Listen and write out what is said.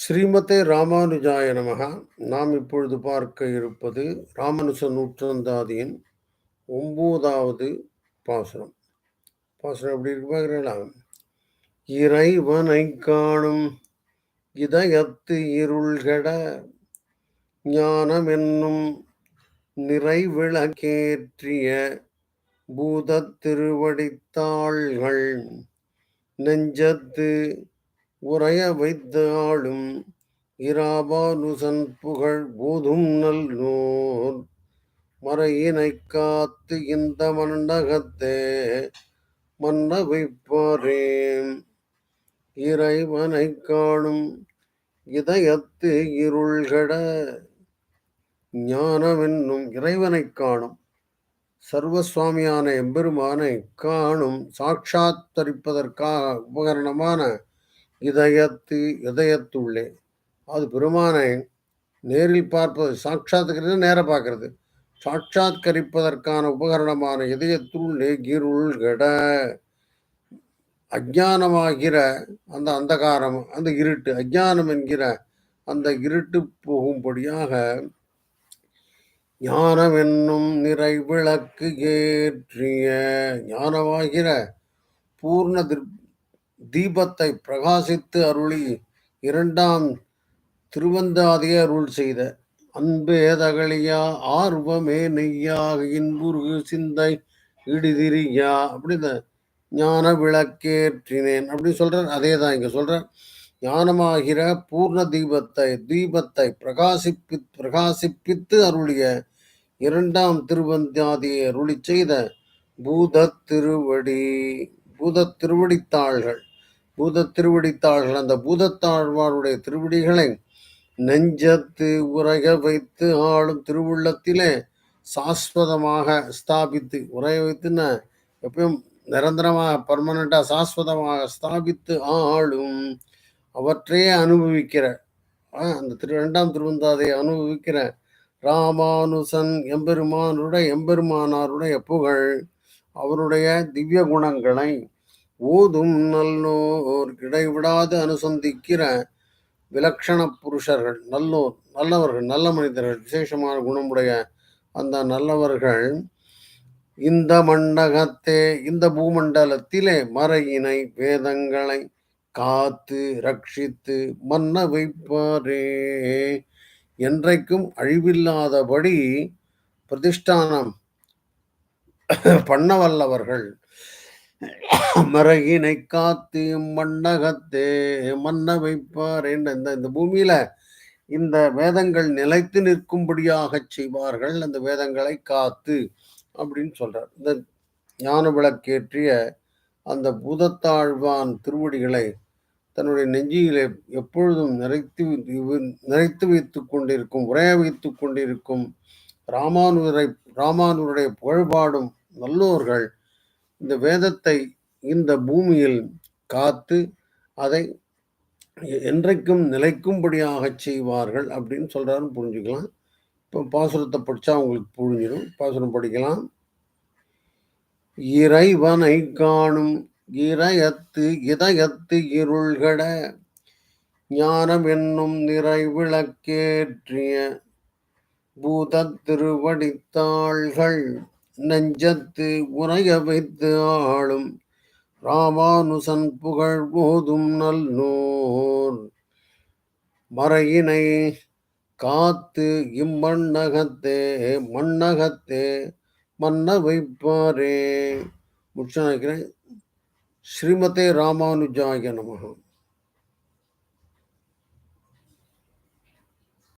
ஸ்ரீமதே ராமானுஜாய நமக. நாம் இப்பொழுது பார்க்க இருப்பது ராமானுஜ நூற்றந்தாதியின் ஒன்பதாவது பாசுரம். பாசுரம் எப்படி இருக்கு பார்க்குறீங்களா? இறைவனை காணும் இதயத்து இருள்கட ஞானம் என்னும் நிறைவிளக்கேற்றிய பூதத் திருவடித்தாள்கள் நெஞ்சத்து உரைய வைத்தாளும் இராபானுசன் புகழ் போதும் நூல் மறையினை காத்து இந்த மண்டகத்தே மன்ன வைப்பாரேன் இறைவனை காணும் இதயத்து இருள்கட ஞானமென்னும் இறைவனை காணும் சர்வசுவாமியான எம்பெருமானை காணும் சாட்சாத்தரிப்பதற்காக உபகரணமான இதயத்து இதயத்துள்ளே. அது பெருமானை நேரில் பார்ப்பது சாட்சாத்துக்கிறது நேர பார்க்கறது. சாட்சாத்கரிப்பதற்கான உபகரணமான இதயத்துள்ளே கிருள் கட. அஜானமாகிற அந்த அந்தகாரம் அந்த இருட்டு அஜானம் என்கிற அந்த இருட்டு போகும்படியாக ஞானம் என்னும் நிறை விளக்கு ஏற்றிய ஞானமாகிற பூர்ண தீபத்தை பிரகாசித்து அருளி இரண்டாம் திருவந்தாதியை அருள் செய்த. அன்பே தகழியா ஆர்வமே நெய்யாக இன்புருகு சிந்தை இடிதிரியா அப்படின்னு ஞான விளக்கேற்றினேன். அப்படின்னு சொல்றார் அதே தான் இங்க சொல்ற ஞானமாகிற பூர்ண தீபத்தை தீபத்தை பிரகாசிப்பி பிரகாசிப்பித்து அருளிய இரண்டாம் திருவந்தாதியை அருளி செய்த பூத திருவடி பூத திருவடித்தாள்கள். பூத திருவடித்தாள்கள் அந்த பூதத்தாழ்வாருடைய திருவடிகளை நெஞ்சத்து உரைக வைத்து ஆளும் திருவுள்ளத்திலே சாஸ்வதமாக ஸ்தாபித்து உரைய வைத்துன்னு எப்பயும் நிரந்தரமாக பர்மனண்டாக சாஸ்வதமாக ஸ்தாபித்து ஆளும் அவற்றையே அனுபவிக்கிற அந்த திரு இரண்டாம் திருவந்தாதையை அனுபவிக்கிற ராமானுசன் எம்பெருமானுடைய எம்பெருமானாருடைய புகழ் அவருடைய திவ்ய குணங்களை ஓதும் நல்லோர் இடைவிடாது அனுசந்திக்கிற விலக்ஷண புருஷர்கள் நல்லோர் நல்லவர்கள் நல்ல மனிதர்கள் விசேஷமான குணமுடைய அந்த நல்லவர்கள் இந்த மண்டகத்தே இந்த பூமண்டலத்திலே மறையினை வேதங்களை காத்து ரட்சித்து மன்ன வைப்பாரே. என்றைக்கும் அழிவில்லாதபடி பிரதிஷ்டானம் பண்ண வல்லவர்கள் மரகினை காத்து மண்ணகத்தே மன்ன வைப்பார் என்ற இந்த இந்த பூமியில இந்த வேதங்கள் நிலைத்து நிற்கும்படியாக செய்வார்கள். அந்த வேதங்களை காத்து அப்படின்னு சொல்றார். இந்த ஞான விளக்கேற்றிய அந்த பூதத்தாழ்வான் திருவடிகளை தன்னுடைய நெஞ்சியிலே எப்பொழுதும் நிறைத்து நிறைத்து வைத்து கொண்டிருக்கும் உரைய வைத்து கொண்டிருக்கும் ராமானுரை ராமானுடைய புகழ்பாடும் நல்லோர்கள் இந்த வேதத்தை இந்த பூமியில் காத்து அதை என்றைக்கும் நிலைக்கும்படியாக செய்வார்கள் அப்படின்னு சொல்கிறாருன்னு புரிஞ்சுக்கலாம். இப்போ பாசுரத்தை படித்தா உங்களுக்கு புரிஞ்சிடும். பாசுரம் படிக்கலாம். இறைவனை காணும் இறையத்து இதயத்து இருள்கட ஞானம் என்னும் நிறை விளக்கேற்றிய பூத திருவடித்தாள்கள் நெஞ்சத்து உரைய வைத்து ஆளும் ராமானுசன் புகழ் போதும் நல்லோர். மறையினை காத்து இம்மண்ணகத்தே மண்ணகத்தே மன்ன வைப்பாரே முடிச்சு நினைக்கிறேன். ஸ்ரீமதே ராமானுஜாய நமகம்